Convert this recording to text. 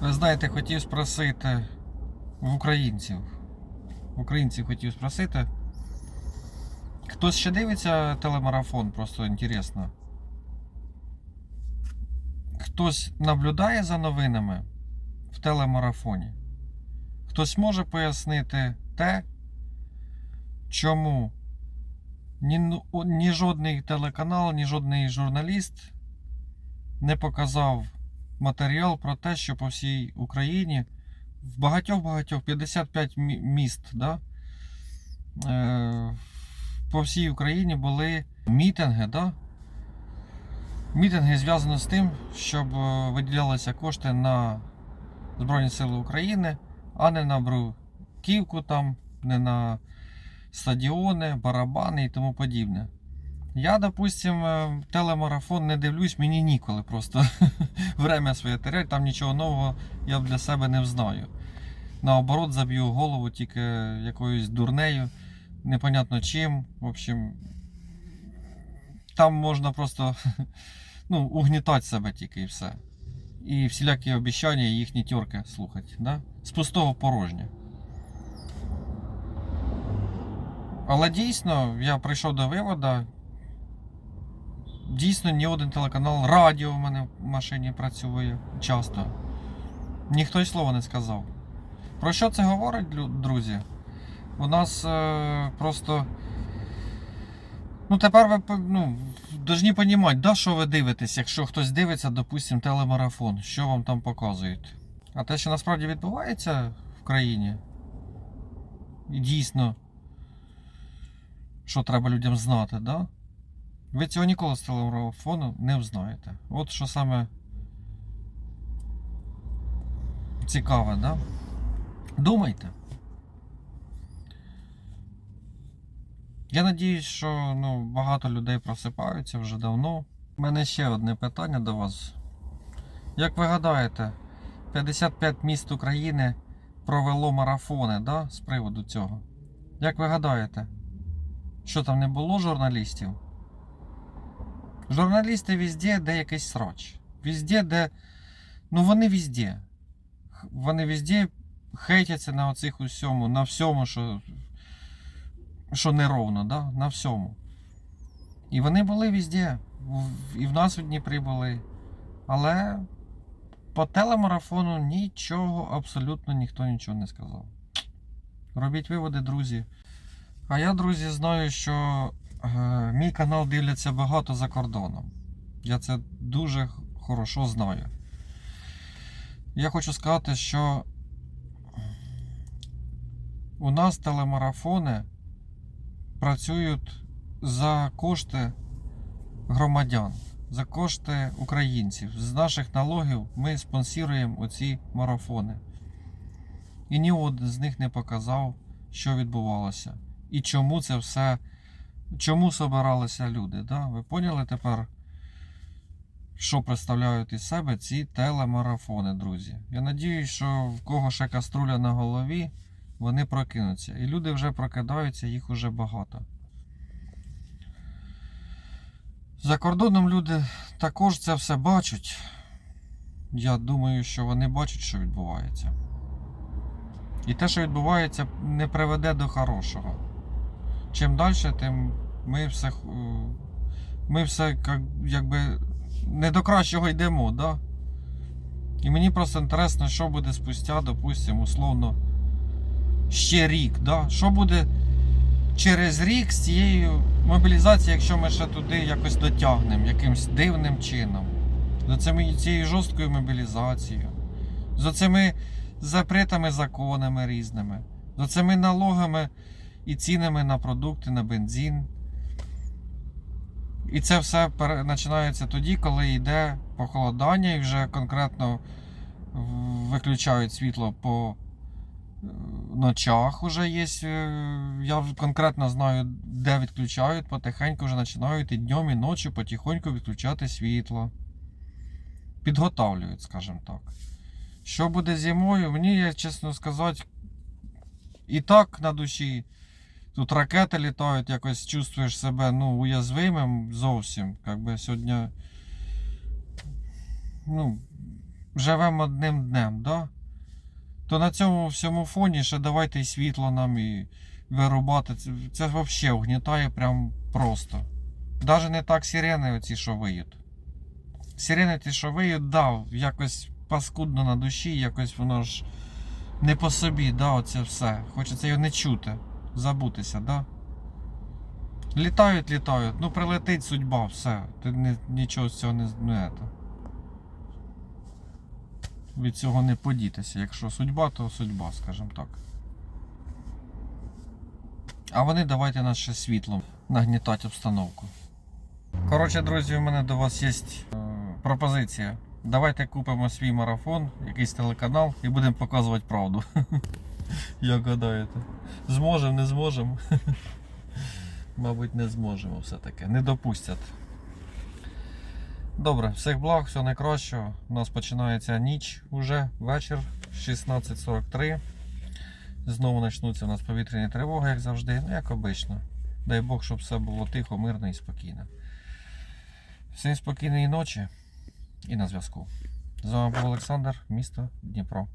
Ви знаєте, хотів спросити в українців. Українців хотів спросити. Хтось ще дивиться телемарафон, просто інтересно. Хтось наблюдає за новинами в телемарафоні. Хтось може пояснити те, чому ні, ну- ні жодний телеканал, ні жодний журналіст не показав матеріал про те, що по всій Україні в багатьох-багатьох 55 міст, да, е, по всій Україні були мітинги, да? Мітинги зв'язані з тим, щоб е, виділялися кошти на Збройні Сили України, а не на бруківку там, не на стадіони, барабани і тому подібне. Я, допустим, е, телемарафон не дивлюсь, мені ніколи просто время своє терять, там нічого нового я для себе не взнаю. Наоборот, заб'ю голову тільки якоюсь дурнею, непонятно чим. В общем, там можна просто ну, угнітати себе тільки і все. І всілякі обіцяння, і їхні тьорки слухати. Да? З пустого порожня. Але дійсно, я прийшов до виводу. Дійсно, ні один телеканал, радіо в мене в машині працює часто. Ніхто й слова не сказав. Про що це говорить, друзі? У нас е, просто. Ну, тепер ви ну, повинні розуміти, да, що ви дивитесь, якщо хтось дивиться, допустим, телемарафон, що вам там показують. А те, що насправді відбувається в країні, і дійсно, що треба людям знати, да? Ви цього ніколи з телемарафону не взнаєте. От що саме цікаве, да? Думайте. Я надіюсь, що ну, багато людей просипаються вже давно. У мене ще одне питання до вас. Як ви гадаєте, 55 міст України провело марафони да, з приводу цього? Як ви гадаєте, що там не було журналістів? Журналісти везде, де якийсь срач. Везде, де. Ну вони везде. Вони везде хейтяться на оцих усьому, на всьому, що, що неровно, да? на всьому. І вони були везде. І в нас в Дніпрі були. Але по телемарафону нічого, абсолютно ніхто нічого не сказав. Робіть виводи, друзі. А я, друзі, знаю, що мій канал дивляться багато за кордоном. Я це дуже хорошо знаю. Я хочу сказати, що у нас телемарафони працюють за кошти громадян, за кошти українців. З наших налогів ми спонсоруємо оці марафони. І ні один з них не показав, що відбувалося. І чому це все, чому собиралися люди. Да? Ви поняли тепер, що представляють із себе ці телемарафони, друзі? Я надіюсь, що в кого ще каструля на голові, вони прокинуться. І люди вже прокидаються, їх уже багато. За кордоном люди також це все бачать. Я думаю, що вони бачать, що відбувається. І те, що відбувається, не приведе до хорошого. Чим далі, тим ми все, е, ми все як- якби не до кращого йдемо, да? І мені просто інтересно, що буде спустя, допустимо, условно, ще рік. Да? Що буде через рік з цією мобілізацією, якщо ми ще туди якось дотягнемо якимсь дивним чином. За цією жорсткою мобілізацією, за цими запретами законами різними, за цими налогами і цінами на продукти, на бензин. І це все починається тоді, коли йде похолодання і вже конкретно виключають світло по е, ночах. Уже є. е, Я конкретно знаю, де відключають, потихеньку вже починають і днем, і ночі потихоньку відключати світло. Підготавлюють, скажімо так. Що буде зимою, мені, я чесно сказати, і так на душі. Тут ракети літають, якось чувствуєш себе ну, уязвимим зовсім. Как би сьогодні. Ну, живемо одним днем, да? то на цьому всьому фоні ще давайте і світло нам і вирубати. Це, взагалі угнітає прям просто. Навіть не так сирени оці, що виють. Сирени ті, що виють, да, якось паскудно на душі, якось воно ж не по собі, да, оце все. Хочеться його не чути, забутися, да? Літають, літають, ну прилетить судьба, все. Ти не, нічого з цього не, не, ето. Від цього не подітися. Якщо судьба, то судьба, скажімо так. А вони давайте нас ще світлом нагнітати обстановку. Коротше, друзі, у мене до вас є е, пропозиція. Давайте купимо свій марафон, якийсь телеканал і будемо показувати правду. Як гадаєте? Зможемо, не зможемо. Мабуть, не зможемо все-таки. Не допустять. Добре, всіх благ, всього найкращого. У нас починається ніч уже, вечір, 16.43. Знову почнуться у нас повітряні тривоги, як завжди, ну як обично. Дай Бог, щоб все було тихо, мирно і спокійно. Всім спокійної ночі і на зв'язку. З вами був Олександр, місто Дніпро.